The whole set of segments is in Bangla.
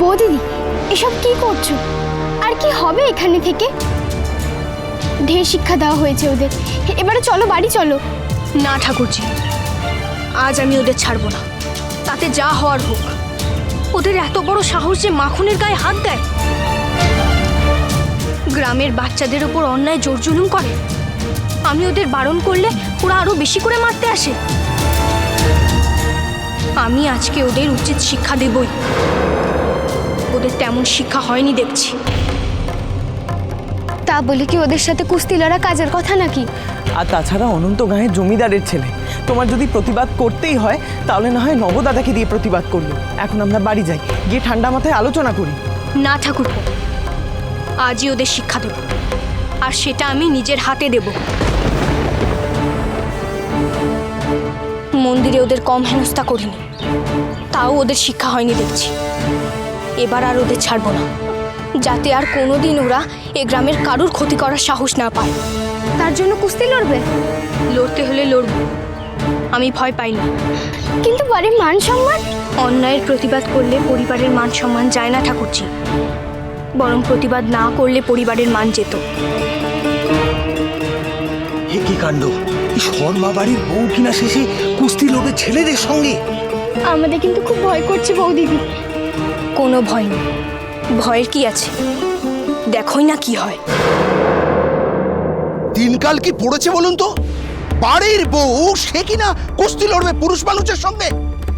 বলছো আর কি হবে এখানে থেকে? ঢের শিক্ষা দেওয়া হয়েছে ওদের। এবারে চলো, বাড়ি চলো। না, ঠাকুরজি। আজ আমি ওদের ছাড়বো না। তাতে যা হওয়ার হোক। ওদের এত বড় সাহস যে মাখনের গায়ে হাত দেয়। গ্রামের বাচ্চাদের ওপর অন্যায় জোর জুলুম করে। আমি ওদের বারণ করলে ওরা আরও বেশি করে মারতে আসে। আমি আজকে ওদের উচিত শিক্ষা দেবই। ওদের তেমন শিক্ষা হয়নি দেখছি। তা বলে কি ওদের সাথে কুস্তি লড়া কাজের কথা নাকি? আর তাছাড়া অনন্ত গাঁয়ের জমিদারের ছেলে। তোমার যদি প্রতিবাদ করতেই হয় তাহলে না হয় নবদাদাকে দিয়ে প্রতিবাদ করল। এখন আমরা বাড়ি যাই গিয়ে ঠান্ডা মাথায় আলোচনা করি। না ঠাকুর আজই ওদের শিক্ষা দেব। আর সেটা আমি নিজের হাতে দেব। মন্দিরে ওদের কম হেনস্থা করিনি। তাও ওদের শিক্ষা হয়নি দেখছি। এবার আর ওদের ছাড়বো না। যাতে আর কোনোদিন ওরা এ গ্রামের কারুর ক্ষতি করার সাহস না পায়। তার জন্য কুস্তি লড়বে? লড়তে হলে লড়ব। আমি ভয় পাই না। কিন্তু বাড়ির মান সম্মান? অন্যায়ের প্রতিবাদ করলে পরিবারের মান সম্মান যায় না ঠাকুরজি। বরং প্রতিবাদ না করলে পরিবারের মান যেত। হে কি কাণ্ড? শর্মা বাড়ির বউ কিনা শেষে কুস্তি লোভে ছেলেদের সঙ্গে? আমাদের কিন্তু খুব ভয় করছে বৌদিদি। কোনো ভয় নেই। ভয়ের কি আছে? দেখোই না কি হয়। দিনকাল কি পড়েছে বলুন তো? বাড়ির বউ সে কিনা কুস্তি লড়বে পুরুষ মানুষের সঙ্গে?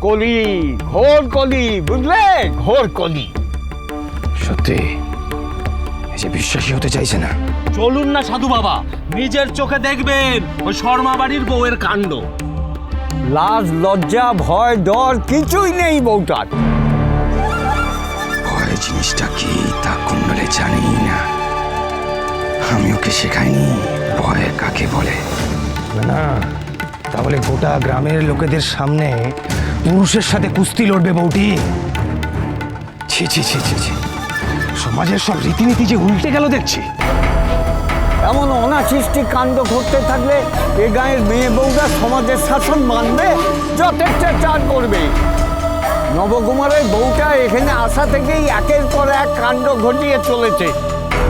কলি ঘোর কলি বুঝলে? ঘোর কলি। সত্যি এই যে বিশ্বাসী হতে চাইছে না। চলুন না সাধু বাবা নিজের চোখে দেখবেন ওই শর্মা বাড়ির বউয়ের কাণ্ড। লাজ লজ্জা ভয় ডর কিছুই নেই বউটার। জিনিসটা কি তা কুণ্ডলে জানি না। আমি ওকে শেখাইনি ভয় কাকে বলে? না তাহলে গোটা গ্রামের লোকেদের সামনে পুরুষের সাথে কুস্তি লড়বে বউটি। ছি ছি ছি ছি ছি। সমাজের সব রীতিনীতি যে উল্টে গেল দেখছি। এমন অনাসৃষ্টি কাণ্ড ঘটতে থাকলে এ গায়ের মেয়ে বউরা সমাজের শাসন মানবে যথেচ্ছাচার করবে। নবকুমারের বউটা এখানে আসা থেকেই একের পর এক কাণ্ড ঘটিয়ে চলেছে।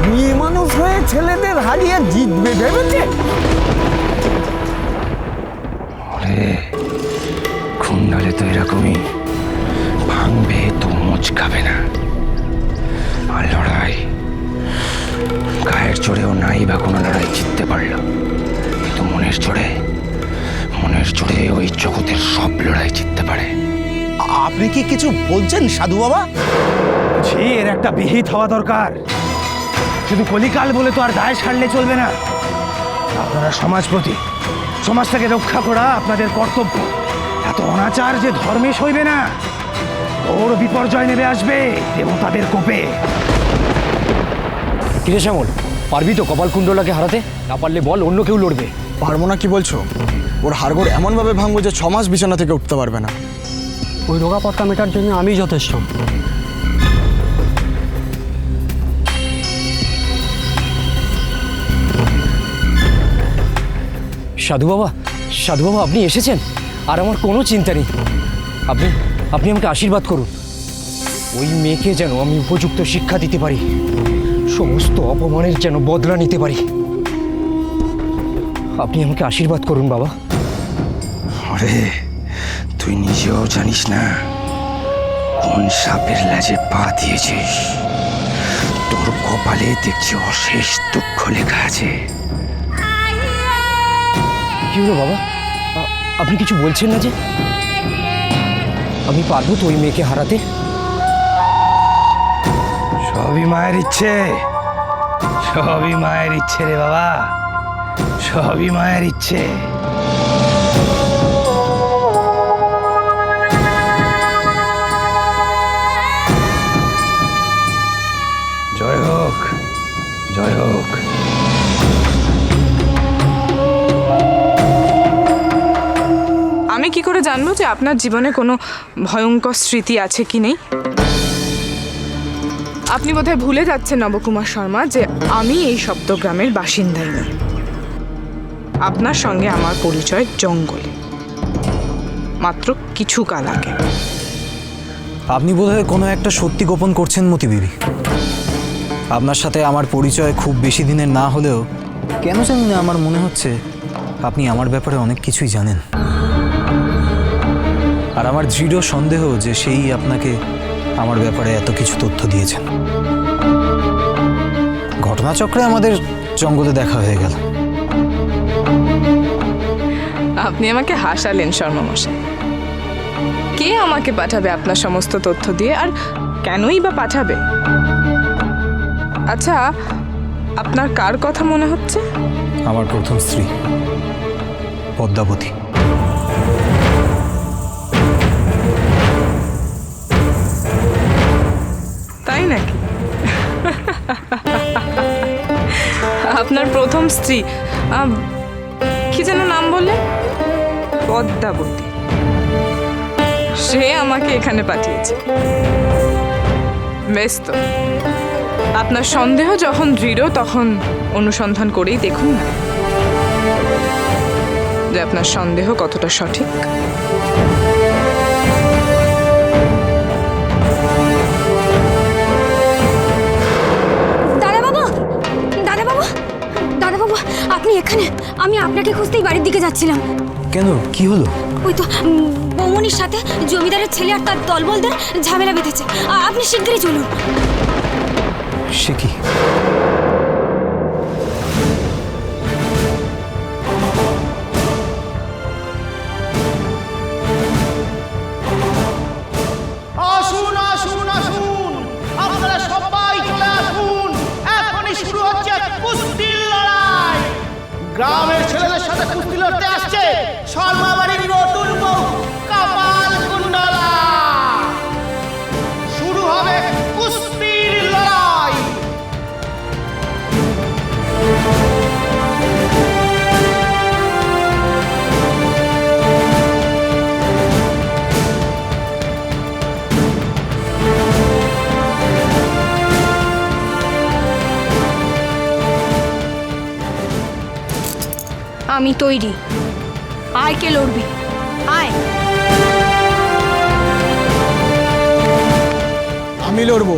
মেয়ে মানুষ হয়ে ছেলেদের হারিয়ে জিতবে ভেবেছে? কুণ্ডলে তো এরকমই। ভাঙবে তো মোচকাবে না। আর লড়াই, গায়ের জোরেও নাই বা কোনো লড়াই জিততে পারল। কিন্তু মনের জোরে মনের জোরে ওই জগতের সব লড়াই জিততে পারে। আপনি কি কিছু বলছেন সাধু বাবা? ছি এর একটা বিহিত হওয়া দরকার। শুধু কলিকাল বলে তো আর দায় সারলে চলবে না। আপনারা সমাজপতি সমাজটাকে রক্ষা করা আপনাদের কর্তব্য। এত অনাচার যে ধর্মে সইবে না। ওর বিপর্যয় নেমে আসবে এবং তাদের কোপে কিরে শ্যামল পারবি তো কপাল কুণ্ডলাকে হারাতে? না পারলে বল অন্য কেউ লড়বে। পারব না কি বলছো? ওর হাড়গোড় এমনভাবে ভাঙবো যে ছ মাস বিছানা থেকে উঠতে পারবে না। ওই রোগা পট্টা মেটার জন্য আমি যথেষ্ট। সাধু বাবা সাধু বাবা, আপনি এসেছেন? আর আমার কোনো চিন্তা নেই। আপনি আপনি আমাকে আশীর্বাদ করুন। ওই মেয়েকে যেন আমি উপযুক্ত শিক্ষা দিতে পারি। সমস্ত অপমানের যেন বদলা নিতে পারি। আপনি আমাকে আশীর্বাদ করুন বাবা। ওরে তুই নিজেও জানিস না কোন সাপের লেজে পা দিয়েছিস? তোর কপালে দেখছি অশেষ দুঃখ লেখা আছে। কি হলো বাবা? আপনি কিছু বলছেন না যে? আমি পারব তো ওই মেয়েকে হারাতে? সবই মায়ের ইচ্ছে। সবই মায়ের ইচ্ছে রে বাবা। সবই মায়ের ইচ্ছে। আমি কি করে জানব যে আপনার জীবনে কোনো ভয়ঙ্কর স্মৃতি আছে কি নেই? আপনি বোধহয় ভুলে যাচ্ছেন নবকুমার শর্মা যে আমি এই শব্দগ্রামের বাসিন্দাই নই আপনার সঙ্গে আমার পরিচয় জঙ্গলে। মাত্র কিছু কাল আগে। আপনি বোধহয় কোনো একটা সত্যি গোপন করছেন মতি বিবি। আপনার সাথে আমার পরিচয় খুব বেশি দিনের না হলেও কেন জানি না আমার মনে হচ্ছে আপনি আমার ব্যাপারে অনেক কিছুই জানেন। আর আমার দৃঢ় সন্দেহ যে সেই আপনাকে আমার ব্যাপারে এত কিছু তথ্য দিয়েছেন। ঘটনাচক্রে আমাদের জঙ্গলে দেখা হয়ে গেল। আপনি আমাকে হাসালেন শর্মামশাই। কে আমাকে পাঠাবে আপনার সমস্ত তথ্য দিয়ে আর কেনই বা পাঠাবে? আচ্ছা আপনার কার কথা মনে হচ্ছে? আমার প্রথম স্ত্রী পদ্মাবতী। নাকি? আপনার প্রথম স্ত্রী কি যেন নাম বললে? পদ্মাবতী। সে আমাকে এখানে পাঠিয়েছে। বেশ তো। আপনার সন্দেহ যখন দৃঢ়, তখন অনুসন্ধান করেই দেখুন না। যে আপনার সন্দেহ কতটা সঠিক। আপনি এখানে? আমি আপনাকে খুঁজতেই বাড়ির দিকে যাচ্ছিলাম। কেন? কি হলো? ওই তো বৌমনির সাথে জমিদারের ছেলে আর তার দলবলদের ঝামেলা বেঁধেছে। আপনি শিগগিরই চলুন। সে কি? গ্রামের ছেলেদের সাথে কুস্তি লড়তে আসছে। শর্মা বাড়ির নতুন আমি তৈরি। আয় কে লড়বি? আয়। আমি লড়বো।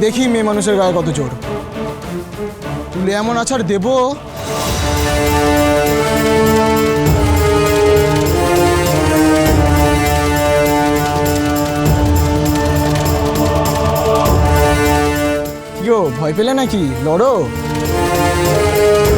দেখি মেয়ে মানুষের গায়ে কত জোর। তুলে এমন আছাড় দেবো। ইয়ো, ভয় পেলে নাকি? লড়ো। Música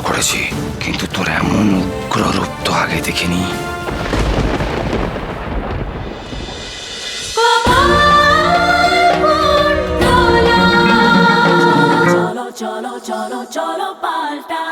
চেষ্টা করেছি কিন্তু তোর এমন উগ্র রূপ তো আগে দেখিনি। চলো চলো চলো পাল্টা।